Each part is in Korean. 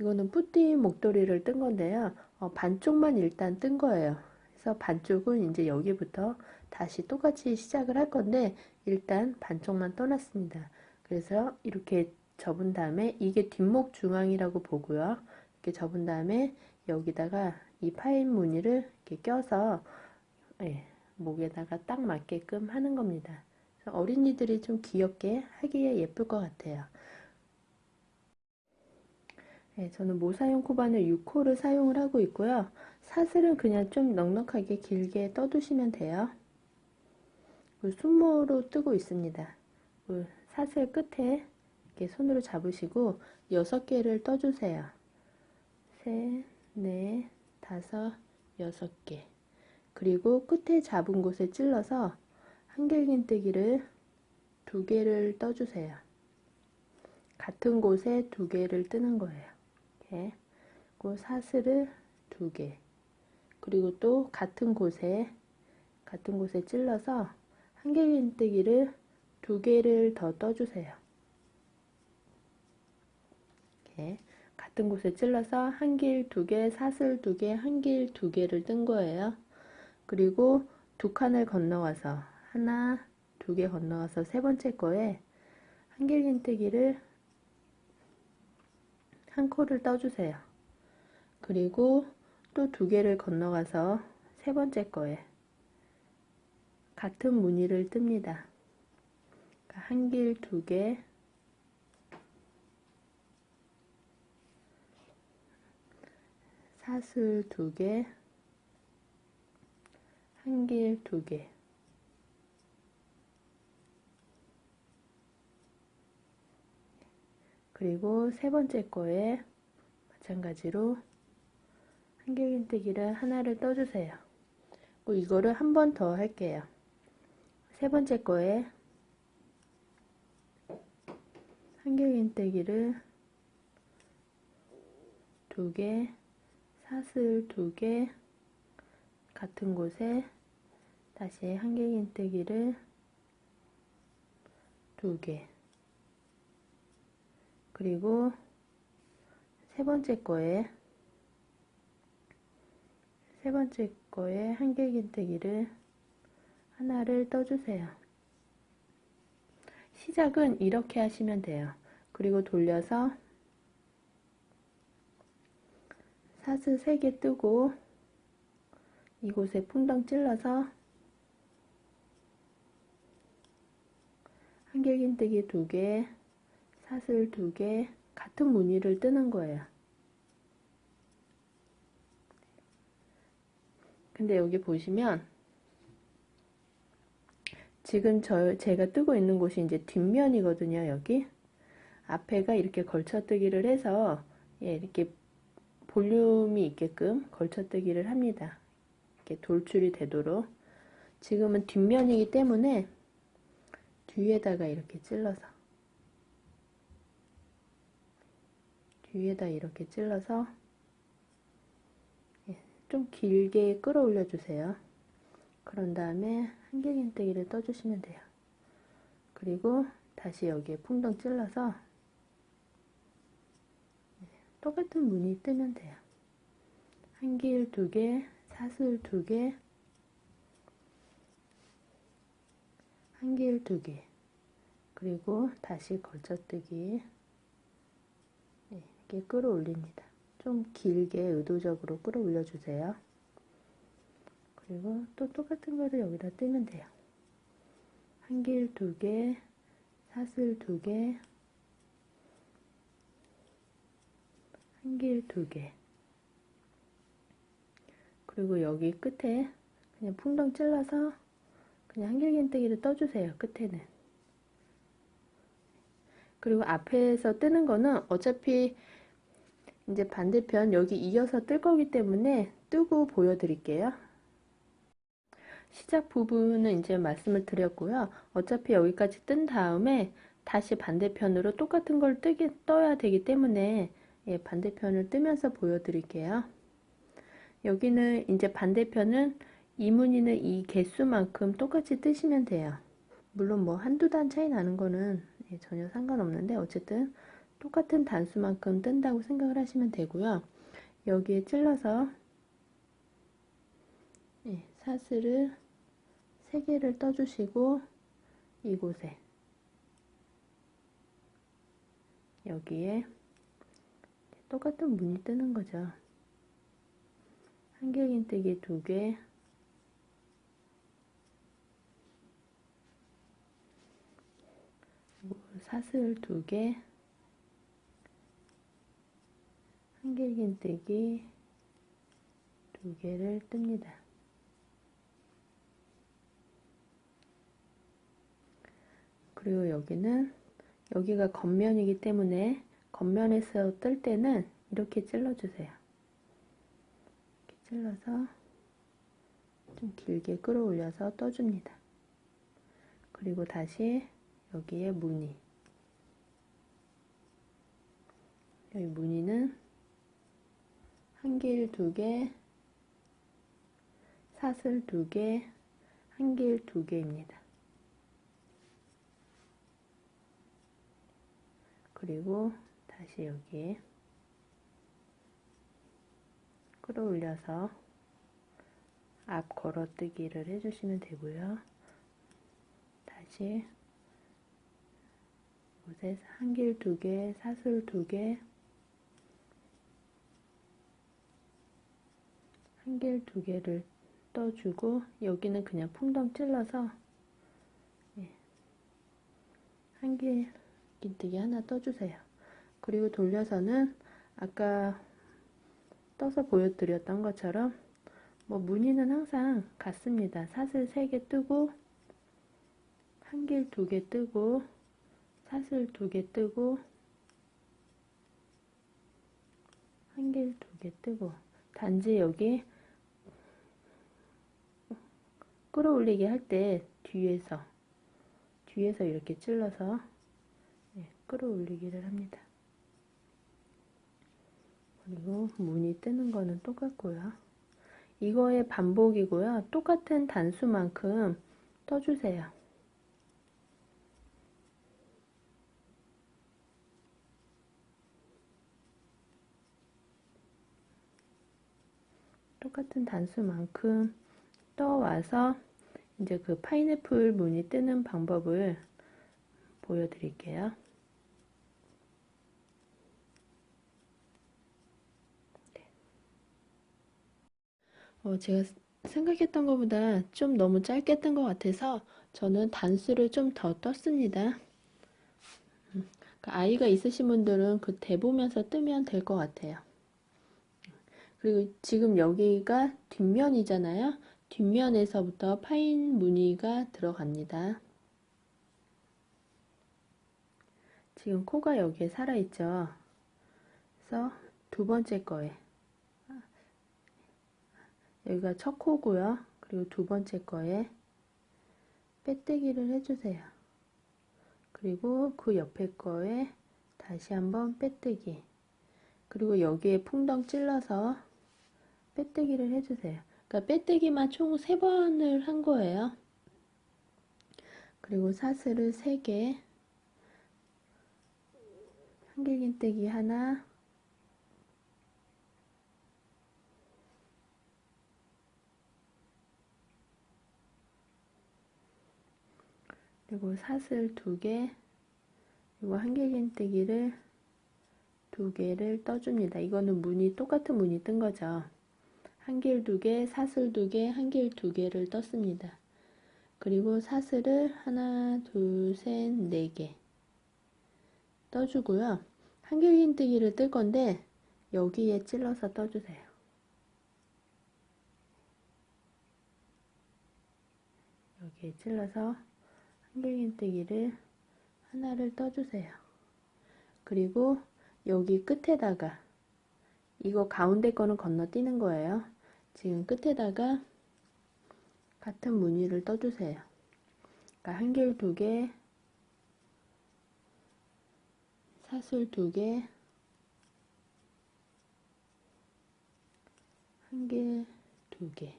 이거는 뿌띠 목도리를 뜬 건데요. 어, 반쪽만 일단 뜬 거예요. 그래서 반쪽은 이제 여기부터 다시 똑같이 시작을 할 건데 일단 반쪽만 떠났습니다. 그래서 이렇게 접은 다음에 이게 뒷목 중앙이라고 보고요. 이렇게 접은 다음에 여기다가 이 파인 무늬를 이렇게 껴서 예, 목에다가 딱 맞게끔 하는 겁니다. 어린이들이 좀 귀엽게 하기에 예쁠 것 같아요. 네, 저는 모사용 코바늘 6호를 사용을 하고 있고요. 사슬은 그냥 좀 넉넉하게 길게 떠두시면 돼요. 순모로 뜨고 있습니다. 사슬 끝에 이렇게 손으로 잡으시고 6개를 떠주세요. 셋, 넷, 다섯, 여섯 개. 그리고 끝에 잡은 곳에 찔러서 한길긴뜨기를 두 개를 떠주세요. 같은 곳에 두 개를 뜨는 거예요. 이렇게. 그 사슬을 두 개. 그리고 또 같은 곳에 같은 곳에 찔러서 한길긴뜨기를 두 개를 더 떠주세요. 이렇게 같은 곳에 찔러서 한 길 두 개, 사슬 두 개, 한 길 두 개를 뜬 거예요. 그리고 두 칸을 건너와서 하나, 두 개 건너와서 세 번째 거에 한길 긴뜨기를 한 코를 떠주세요. 그리고 또 두 개를 건너가서 세 번째 거에 같은 무늬를 뜹니다. 그러니까 한길 두 개, 사슬 두 개, 한 길 두 개. 그리고 세 번째 거에 마찬가지로 한길긴뜨기를 하나를 떠주세요. 이거를 한 번 더 할게요. 세 번째 거에 한길긴뜨기를 두 개, 사슬 두 개, 같은 곳에 다시 한길긴뜨기를 두 개, 그리고 세 번째 거에 세 번째 거에 한길긴뜨기를 하나를 떠주세요. 시작은 이렇게 하시면 돼요. 그리고 돌려서 사슬 3개 뜨고 이곳에 풍덩 찔러서 한길긴뜨기 2개 사슬 두 개 같은 무늬를 뜨는 거예요. 근데 여기 보시면 지금 저 제가 뜨고 있는 곳이 이제 뒷면이거든요. 여기 앞에가 이렇게 걸쳐뜨기를 해서 예, 이렇게 볼륨이 있게끔 걸쳐뜨기를 합니다. 이렇게 돌출이 되도록 지금은 뒷면이기 때문에 뒤에다가 이렇게 찔러서 뒤에다 이렇게 찔러서 예, 좀 길게 끌어올려 주세요. 그런 다음에 한길긴뜨기를 떠주시면 돼요. 그리고 다시 여기에 풍덩 찔러서 예, 똑같은 무늬 뜨면 돼요. 한길 두 개, 사슬 두 개, 한길 두 개, 그리고 다시 걸쳐뜨기 이렇게 끌어올립니다. 좀 길게 의도적으로 끌어올려 주세요. 그리고 또 똑같은 거를 여기다 뜨면 돼요. 한길 두 개, 사슬 두 개, 한길 두 개. 그리고 여기 끝에 그냥 풍덩 찔러서 그냥 한길긴뜨기를 떠주세요. 끝에는. 그리고 앞에서 뜨는 거는 어차피 이제 반대편 여기 이어서 뜰 거기 때문에 뜨고 보여드릴게요. 시작 부분은 이제 말씀을 드렸고요. 어차피 여기까지 뜬 다음에 다시 반대편으로 똑같은 걸 뜨기, 떠야 되기 때문에 예, 반대편을 뜨면서 보여드릴게요. 여기는 이제 반대편은 이 무늬는 이 개수만큼 똑같이 뜨시면 돼요. 물론 뭐 한두 단 차이 나는 거는 예, 전혀 상관없는데 어쨌든 똑같은 단수만큼 뜬다고 생각을 하시면 되고요. 여기에 찔러서 예, 사슬을 3개를 떠주시고 이곳에 여기에 똑같은 무늬 뜨는 거죠. 한길긴뜨기 두 개, 사슬 두 개, 한길긴뜨기 두 개를 뜹니다. 그리고 여기는 여기가 겉면이기 때문에 겉면에서 뜰 때는 이렇게 찔러주세요. 이렇게 찔러서 좀 길게 끌어올려서 떠줍니다. 그리고 다시 여기에 무늬 여기 무늬는 한길 두 개, 사슬 두 개, 한길 두 개입니다. 그리고 다시 여기에 끌어올려서 앞 걸어뜨기를 해주시면 되고요. 다시 곳에 한길 두 개, 사슬 두 개, 한길 두 개를 떠주고 여기는 그냥 풍덩 찔러서 예, 한길 긴뜨기 하나 떠주세요. 그리고 돌려서는 아까 떠서 보여드렸던 것처럼 뭐 무늬는 항상 같습니다. 사슬 3개 뜨고 한길 2개 뜨고 사슬 2개 뜨고 한길 2개 뜨고 단지 여기 끌어올리게 할때 뒤에서 뒤에서 이렇게 찔러서 끌어올리기를 합니다. 그리고 무늬 뜨는 거는 똑같고요. 이거의 반복이고요. 똑같은 단수만큼 떠주세요. 똑같은 단수만큼 떠와서 이제 그 파인애플 무늬 뜨는 방법을 보여드릴게요. 어, 제가 생각했던 것보다 좀 너무 짧게 뜬 것 같아서 저는 단수를 좀 더 떴습니다. 음, 그러니까 아이가 있으신 분들은 그 대보면서 뜨면 될 것 같아요. 그리고 지금 여기가 뒷면이잖아요. 뒷면에서부터 파인 무늬가 들어갑니다. 지금 코가 여기에 살아있죠. 그래서 두 번째 거에 여기가 첫 코고요. 그리고 두 번째 거에 빼뜨기를 해주세요. 그리고 그 옆에 거에 다시 한번 빼뜨기 그리고 여기에 풍덩 찔러서 빼뜨기를 해주세요. 그러니까 빼뜨기만 총 3번을 한 거예요. 그리고 사슬을 3개 한길긴뜨기 하나 그리고 사슬 두 개, 그리고 한길긴뜨기를 두 개를 떠줍니다. 이거는 무늬 똑같은 무늬 뜬 거죠. 한길 두 개, 사슬 두 개, 한길 두 개를 떴습니다. 그리고 사슬을 하나, 둘, 셋, 네 개 떠주고요. 한길 긴뜨기를 뜰 건데 여기에 찔러서 떠주세요. 여기에 찔러서 한길 긴뜨기를 하나를 떠주세요. 그리고 여기 끝에다가 이거 가운데 거는 건너뛰는 거예요. 지금 끝에다가 같은 무늬를 떠주세요. 그러니까 한길 두 개, 사슬 두 개, 한길 두 개.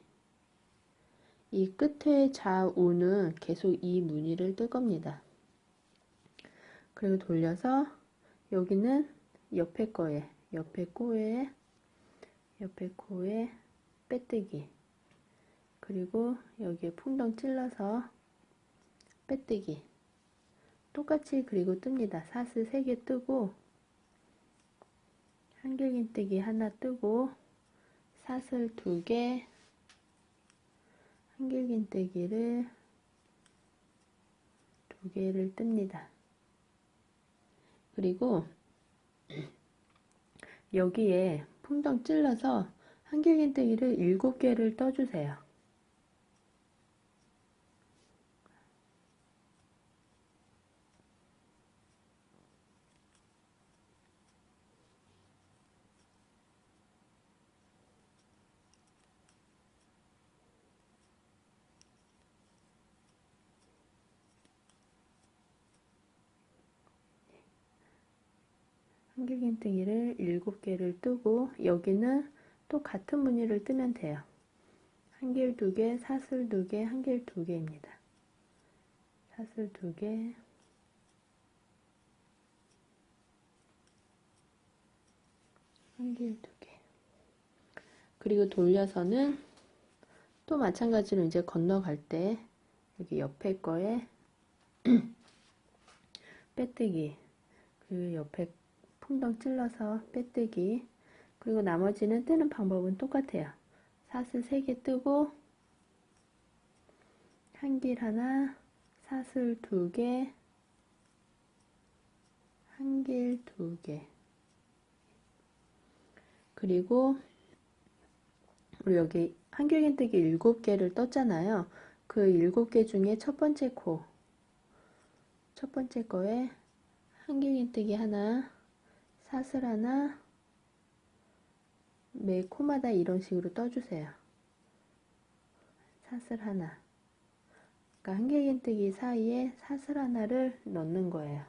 이 끝에 좌우는 계속 이 무늬를 뜰 겁니다. 그리고 돌려서 여기는 옆에 거에 옆에 코에 옆에 코에 빼뜨기 그리고 여기에 풍덩 찔러서 빼뜨기 똑같이 그리고 뜹니다. 사슬 3개 뜨고 한길긴뜨기 하나 뜨고 사슬 2개 한길긴뜨기를 두 개를 뜹니다. 그리고 여기에 풍덩 찔러서 한길긴뜨기를 7개를 떠주세요. 한길긴뜨기를 7개를 뜨고 여기는 또 같은 무늬를 뜨면 돼요. 한길 2개, 사슬 2개, 한길 2개입니다. 사슬 2개, 한길 2개. 그리고 돌려서는 또 마찬가지로 이제 건너갈 때 여기 옆에 거에 빼뜨기 그리고 옆에 풍덩 찔러서 빼뜨기 그리고 나머지는 뜨는 방법은 똑같아요. 사슬 3개 뜨고 한 길 하나 사슬 2개 한 길 2개. 그리고 우리 여기 한길긴뜨기 7개를 떴잖아요. 그 7개 중에 첫 번째 코 첫 번째 거에 한길긴뜨기 하나 사슬 하나 매 코마다 이런 식으로 떠주세요. 사슬 하나 그러니까 한길긴뜨기 사이에 사슬 하나를 넣는 거예요.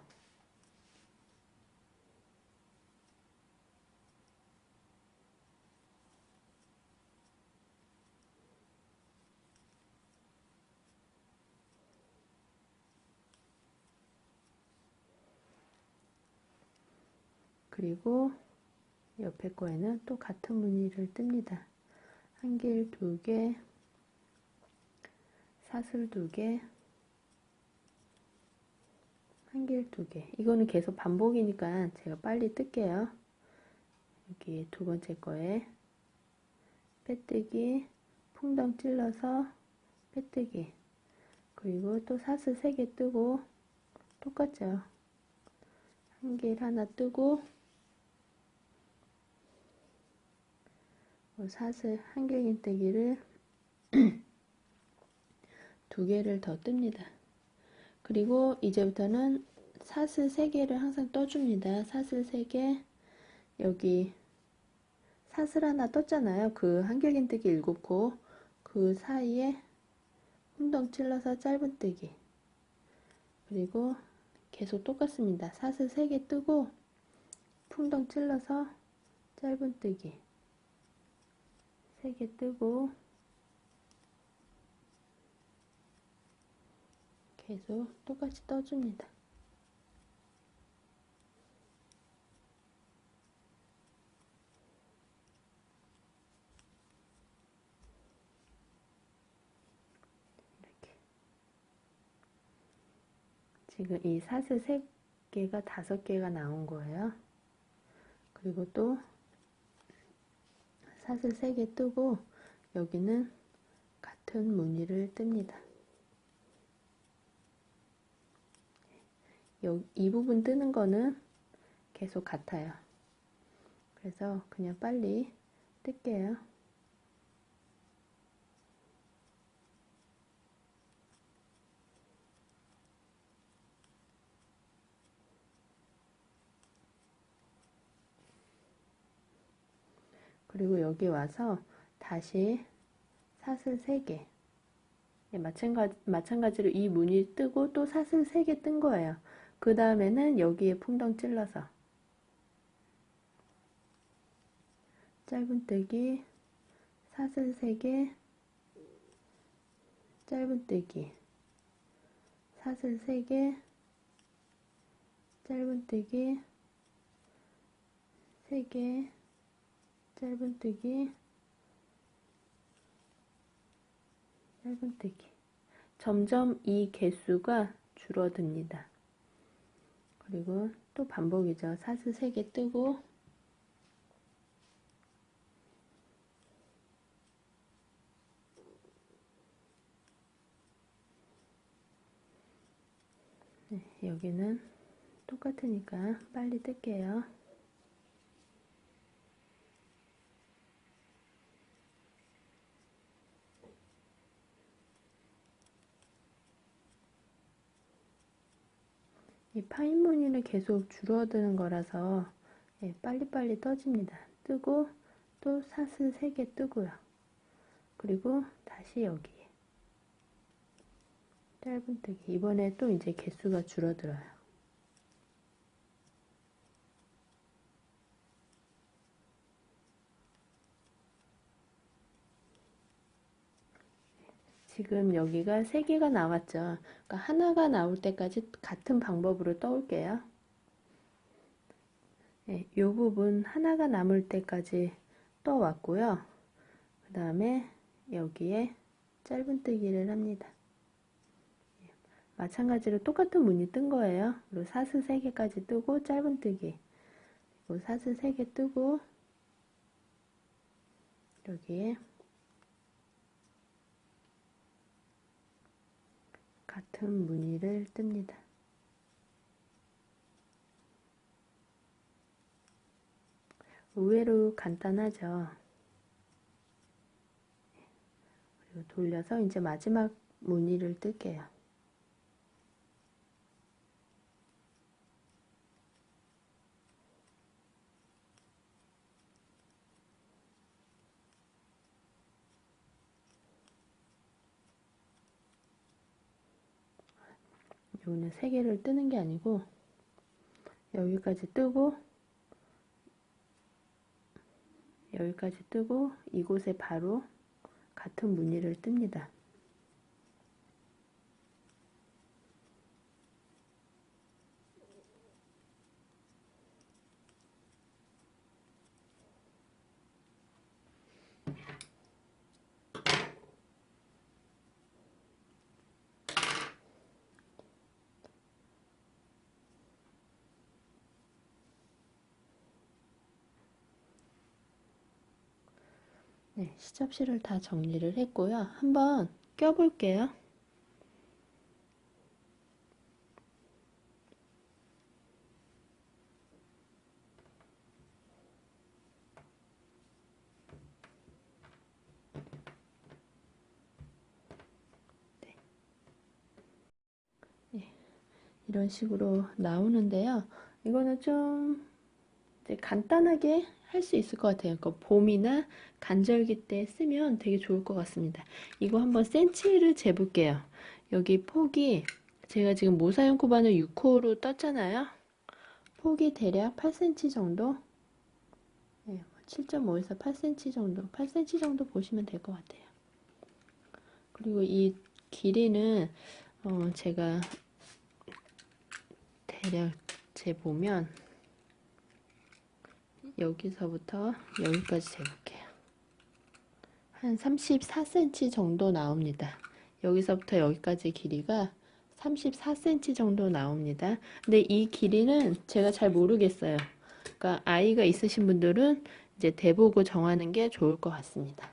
그리고 옆에 거에는 또 같은 무늬를 뜹니다. 한길 두 개, 사슬 두 개, 한길 두 개. 이거는 계속 반복이니까 제가 빨리 뜰게요. 여기 두 번째 거에 빼뜨기, 풍덩 찔러서 빼뜨기. 그리고 또 사슬 세 개 뜨고 똑같죠. 한길 하나 뜨고 사슬 한길긴뜨기를 두 개를 더 뜹니다. 그리고 이제부터는 사슬 3개를 항상 떠줍니다. 사슬 3개 여기 사슬 하나 떴잖아요. 그 한길긴뜨기 7코 그 사이에 혼덩 찔러서 짧은뜨기 그리고 계속 똑같습니다. 사슬 3개 뜨고 풍덩 찔러서 짧은뜨기 3개 뜨고 계속 똑같이 떠줍니다. 이렇게 지금 이 사슬 3개가 5개가 나온 거예요. 그리고 또 사슬 3개 뜨고 여기는 같은 무늬를 뜹니다. 이 부분 뜨는 거는 계속 같아요. 그래서 그냥 빨리 뜰게요. 그리고 여기 와서 다시 사슬 3개. 예, 마찬가지, 마찬가지로 이 무늬 뜨고 또 사슬 3개 뜬 거예요. 그 다음에는 여기에 풍덩 찔러서. 짧은뜨기 사슬 3개 짧은뜨기. 사슬 3개 짧은뜨기 3개 짧은뜨기 짧은뜨기 점점 이 개수가 줄어듭니다. 그리고 또 반복이죠. 사슬 3개 뜨고 네, 여기는 똑같으니까 빨리 뜰게요. 이 파인 무늬는 계속 줄어드는 거라서 예, 빨리빨리 떠집니다. 뜨고 또 사슬 3개 뜨고요. 그리고 다시 여기 짧은뜨기 이번에 또 이제 개수가 줄어들어요. 지금 여기가 3개가 나왔죠. 그러니까 하나가 나올 때까지 같은 방법으로 떠올게요. 네, 이 부분 하나가 남을 때까지 떠왔고요. 그 다음에 여기에 짧은뜨기를 합니다. 마찬가지로 똑같은 무늬 뜬 거예요. 그리고 사슬 3개까지 뜨고 짧은뜨기 그리고 사슬 3개 뜨고 여기에 같은 무늬를 뜹니다. 의외로 간단하죠. 그리고 돌려서 이제 마지막 무늬를 뜰게요. 요거는 세 개를 뜨는 게 아니고 여기까지 뜨고 여기까지 뜨고 이곳에 바로 같은 무늬를 뜹니다. 네, 시접실을 다 정리를 했고요. 한번 껴볼게요. 네. 네, 이런 식으로 나오는데요. 이거는 좀 간단하게 할 수 있을 것 같아요. 그 봄이나 간절기 때 쓰면 되게 좋을 것 같습니다. 이거 한번 센치를 재볼게요. 여기 폭이 제가 지금 모사용 코바늘 6호로 떴잖아요. 폭이 대략 8cm 정도 네, 7.5에서 8cm 정도 8cm 정도 보시면 될 것 같아요. 그리고 이 길이는 어, 제가 대략 재보면 여기서부터 여기까지 재볼게요. 한 34cm 정도 나옵니다. 여기서부터 여기까지 길이가 34cm 정도 나옵니다. 근데 이 길이는 제가 잘 모르겠어요. 그러니까 아이가 있으신 분들은 이제 대보고 정하는 게 좋을 것 같습니다.